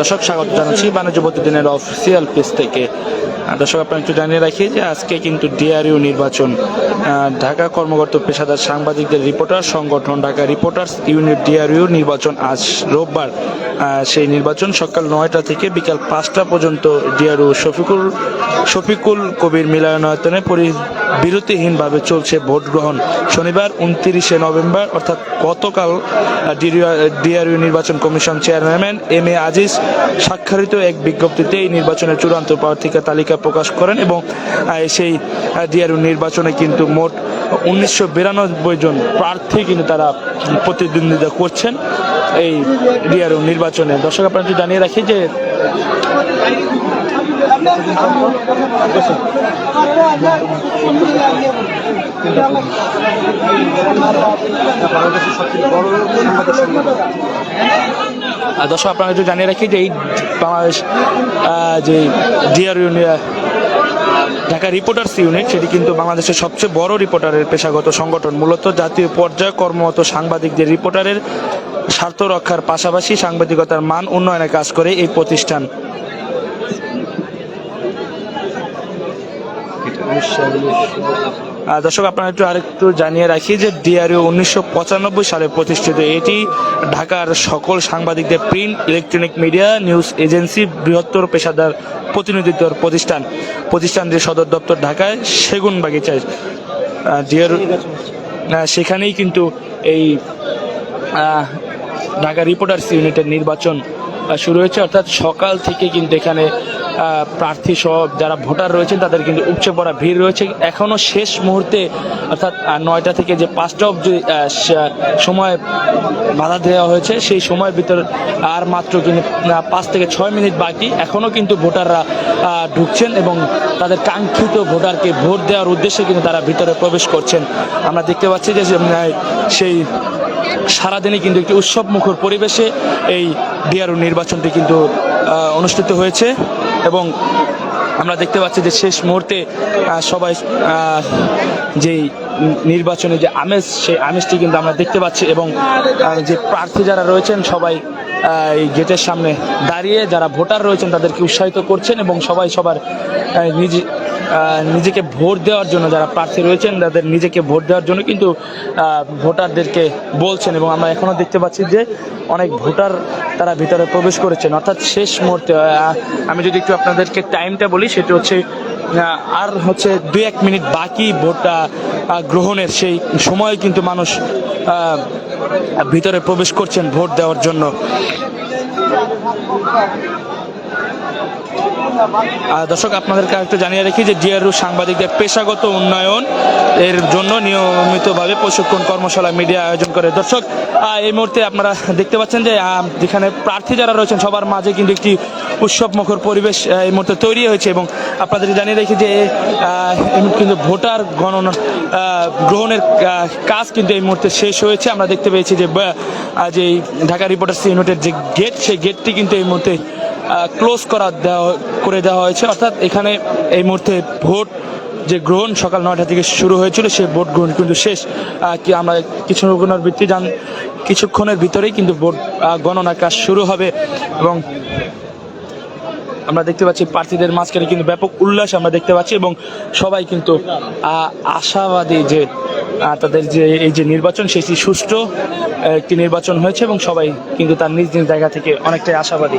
দর্শক, স্বাগত জানাচ্ছি বাণিজ্য প্রতিদিনের অফিসিয়াল পেজ থেকে। দর্শক, আপনার একটু জানিয়ে রাখি যে আজকে কিন্তু ডিআরইউ নির্বাচন ঢাকা কর্মকর্ত পেশাদার সাংবাদিকদের রিপোর্টার সংগঠন ঢাকা রিপোর্টার্স ইউনিট ডিআরইউ নির্বাচন আজ রোববার। সেই নির্বাচন সকাল নয়টা থেকে বিকাল পাঁচটা পর্যন্ত ডিআরইউ শফিকুল শফিকুল কবির মিলনায়তনে পরি বিরতিহীনভাবে চলছে ভোট গ্রহণ। শনিবার উনত্রিশে নভেম্বর, অর্থাৎ গতকাল ডিআরইউ নির্বাচন commission chairman M A Aziz স্বাক্ষরিত এক বিজ্ঞপ্তিতে এই নির্বাচনের চূড়ান্ত প্রার্থিকা তালিকা প্রকাশ করেন এবং সেই ডিআরইউ নির্বাচনে কিন্তু মোট উনিশশো বিরানব্বই জন প্রার্থী কিন্তু তারা প্রতিদ্বন্দ্বিতা করছেন এই ডিআরইউ নির্বাচনে। দর্শক, আপনারা জানিয়ে রাখি যে দর্শক, আপনারা একটু জানিয়ে রাখি যে এই বাংলাদেশ যে ডিআরইউ ঢাকা রিপোর্টার্স ইউনিট, সেটি কিন্তু বাংলাদেশের সবচেয়ে বড় রিপোর্টারের পেশাগত সংগঠন, মূলত জাতীয় পর্যায়ে কর্মরত সাংবাদিকদের রিপোর্টারের স্বার্থ রক্ষার পাশাপাশি সাংবাদিকতার মান উন্নয়নে কাজ করে এই প্রতিষ্ঠান। দর্শক, আপনারা একটু আরেকটু জানিয়ে রাখি যে ডিআরইউ উনিশশো পঁচানব্বই সালে প্রতিষ্ঠিত, এটি ঢাকার সকল সাংবাদিকদের print, electronic media, news agency, বৃহত্তর পেশাদার প্রতিনিধিত্বর প্রতিষ্ঠান। প্রতিষ্ঠানটির সদর দপ্তর ঢাকায় সেগুন বাগিচায় ডিআর সেখানেই কিন্তু এই ঢাকা রিপোর্টার্স ইউনিটের নির্বাচন শুরু হয়েছে। অর্থাৎ সকাল থেকে কিন্তু এখানে প্রার্থী সহ যারা ভোটার রয়েছেন, তাদের কিন্তু উপচে পড়া ভিড় রয়েছে। এখনও শেষ মুহূর্তে, অর্থাৎ নয়টা থেকে যে পাঁচটা অবধি সময় বাধা দেওয়া হয়েছে, সেই সময়ের ভিতর আর মাত্র কিন্তু পাঁচ থেকে ছয় মিনিট বাকি। এখনও কিন্তু ভোটাররা ঢুকছেন এবং তাদের কাঙ্ক্ষিত ভোটারকে ভোট দেওয়ার উদ্দেশ্যে কিন্তু তারা ভিতরে প্রবেশ করছেন। আমরা দেখতে পাচ্ছি যে সেই সারাদিনই কিন্তু একটি উৎসব মুখর পরিবেশে এই ডিআরও নির্বাচনটি কিন্তু অনুষ্ঠিত হয়েছে। এবং আমরা দেখতে পাচ্ছি যে শেষ মুহূর্তে সবাই যেই নির্বাচনে যে আমেজ, সেই আমেজটি কিন্তু আমরা দেখতে পাচ্ছি এবং যে প্রার্থী যারা রয়েছেন সবাই এই গেটের সামনে দাঁড়িয়ে যারা ভোটার রয়েছেন তাদেরকে উৎসাহিত করছেন এবং সবাই সবার নিজ নিজেকে ভোট দেওয়ার জন্য যারা প্রার্থী রয়েছেন তাদের নিজেকে ভোট দেওয়ার জন্য কিন্তু ভোটারদেরকে বলছেন এবং আমরা এখনও দেখতে পাচ্ছি যে অনেক ভোটার তারা ভিতরে প্রবেশ করেছেন। অর্থাৎ শেষ মুহূর্তে আমি যদি একটু আপনাদেরকে টাইমটা বলি সেটা হচ্ছে আর হচ্ছে দুই এক মিনিট বাকি আহ, গ্রহণের সেই সময় কিন্তু মানুষ ভিতরে প্রবেশ করছেন ভোট দেওয়ার জন্য। দর্শক, আপনাদেরকে একটু জানিয়ে রাখি যে ডিআরইউ সাংবাদিকদের পেশাগত উন্নয়ন এর জন্য নিয়মিতভাবে প্রশিক্ষণ কর্মশালা মিডিয়া আয়োজন করে। দর্শক এই মুহূর্তে আপনারা দেখতে পাচ্ছেন যে যেখানে প্রার্থী যারা রয়েছেন, সবার মাঝে কিন্তু একটি উৎসব মুখর পরিবেশ এই মুহূর্তে তৈরি হয়েছে এবং আপনাদের জানিয়ে রাখি যে কিন্তু ভোটার গণনা গ্রহণের কাজ কিন্তু এই মুহূর্তে শেষ হয়েছে। আমরা দেখতে পেয়েছি যে যে ঢাকা রিপোর্টার্স ইউনিটের যে গেট, সেই গেটটি কিন্তু এই মুহূর্তে ক্লোজ করা দেওয়া, করে দেওয়া হয়েছে। অর্থাৎ এখানে এই মুহূর্তে ভোট যে গ্রহণ সকাল নয়টা থেকে শুরু হয়েছিল, সে ভোট গ্রহণ কিন্তু শেষ। কি আমরা কিছুক্ষণের ভিত্তি জান, কিছুক্ষণের ভিতরেই কিন্তু ভোট গণনা কাজ শুরু হবে এবং আমরা দেখতে পাচ্ছি প্রার্থীদের মাঝখানে কিন্তু ব্যাপক উল্লাস আমরা দেখতে পাচ্ছি এবং সবাই কিন্তু আশাবাদী যে তাদের যে, এই যে নির্বাচন সেটি সুষ্ঠু একটি নির্বাচন হয়েছে এবং সবাই কিন্তু তার নিজ নিজ জায়গা থেকে অনেকটাই আশাবাদী।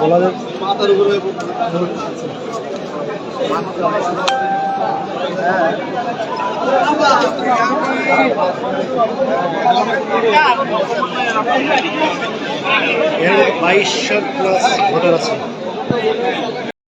বলা যায় বাইশশো প্লাস ভোটার আছে।